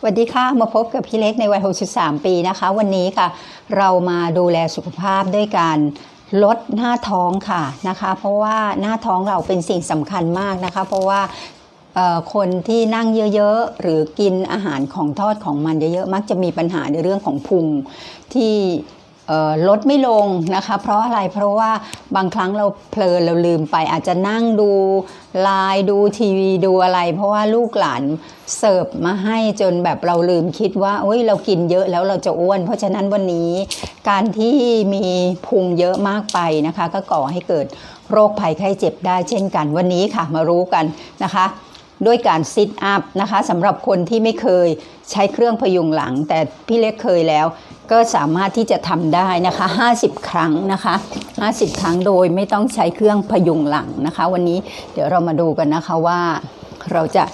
สวัสดีค่ะ มาพบกับพี่เล็กในวัย 63 ปีนะคะ วันนี้ค่ะ เรามาดูแลสุขภาพด้วยการลดหน้าท้องค่ะนะคะ เพราะว่าหน้าท้องเราเป็นสิ่งสำคัญมากนะคะ เพราะว่าคนที่นั่งเยอะๆ หรือกินอาหารของทอดของมันเยอะๆ มักจะมีปัญหาในเรื่องของพุงที่ ลดไม่ลงนะคะ เพราะอะไรเพราะว่าบางครั้งเราเพลินเราลืมไป อาจจะนั่งดูไลน์ดูทีวีดูอะไร เพราะว่าลูกหลานเสิร์ฟมาให้จนแบบเราลืมคิดว่าเอ้ยเรากินเยอะแล้วเราจะอ้วน เพราะฉะนั้นวันนี้การที่มีพุงเยอะมากไปนะคะ ก็ก่อให้เกิดโรคภัยไข้เจ็บได้เช่นกันวันนี้ค่ะมารู้กันนะคะด้วยการซิทอัพนะคะสำหรับคนที่ไม่เคยใช้เครื่องพยุงหลัง แต่พี่เล็กเคยแล้ว ก็สามารถที่จะทำได้นะคะ 50 ครั้งนะคะ 50 ครั้งโดยไม่ต้องใช้เครื่องพยุงหลังนะคะ วันนี้เดี๋ยวเรามาดูกันนะคะว่าเราจะ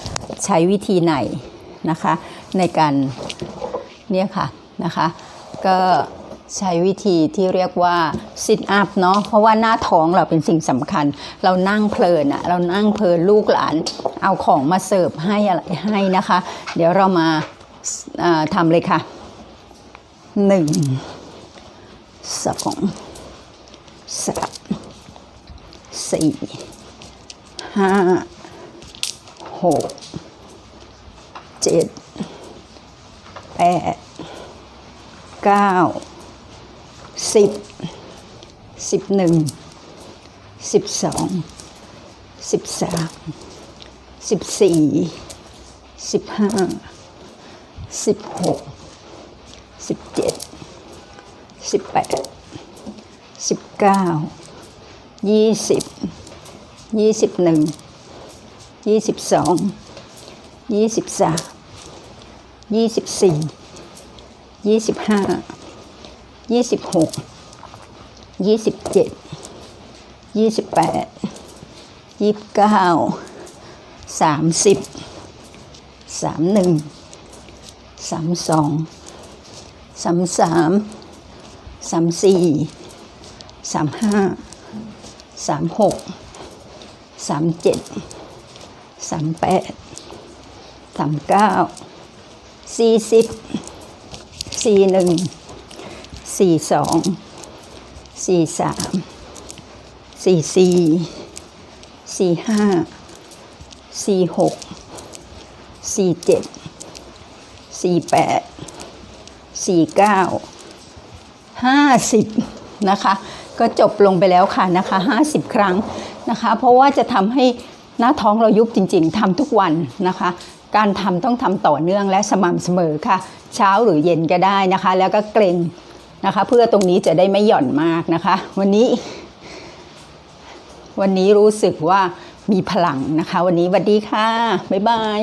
ใช้วิธีไหนนะคะ ในการเนี่ยค่ะนะคะ ก็ใช้วิธีที่เรียกว่าซิทอัพเนาะเพราะว่าหน้าท้องเราเป็นสิ่งสำคัญ เรานั่งเพลินอะเรานั่งเพลินลูกหลาน เอาของมาเสิร์ฟให้อะไรให้นะคะ เดี๋ยวเรามาทำเลยค่ะ หนึ่งสองสามสี่ห้าหกเจ็ดแปดเก้าสิบสิบหนึ่งสิบสองสิบสามสิบสี่สิบห้าสิบหก สิบเจ็ดสิบแปดสิบเก้ายี่สิบยี่สิบหนึ่งยี่สิบสองยี่สิบสามยี่สิบสี่ยี่สิบห้ายี่สิบหกยี่สิบเจ็ดยี่สิบแปดยี่สิบเก้าสามสิบสามหนึ่งสามสอง สามสามสามสี่สามห้าสามหกสามเจ็ดสามแปดสามเก้าสี่สิบสี่หนึ่งสี่สองสี่สามสี่สี่สี่ห้าสี่หกสี่เจ็ดสี่แปด สี่เก้าห้าสิบนะคะ ก็จบลงไปแล้วค่ะนะคะห้าสิบครั้งนะคะ เพราะว่าจะทำให้หน้าท้องเรายุบจริง ๆทำทุกวันนะคะ การทำต้องทำต่อเนื่องและสม่ำเสมอค่ะ เช้าหรือเย็นก็ได้นะคะ แล้วก็เกรงนะคะ เพื่อตรงนี้จะได้ไม่หย่อนมากนะคะ วันนี้ วันนี้รู้สึกว่ามีพลังนะคะ วันนี้สวัสดีค่ะ บ๊ายบาย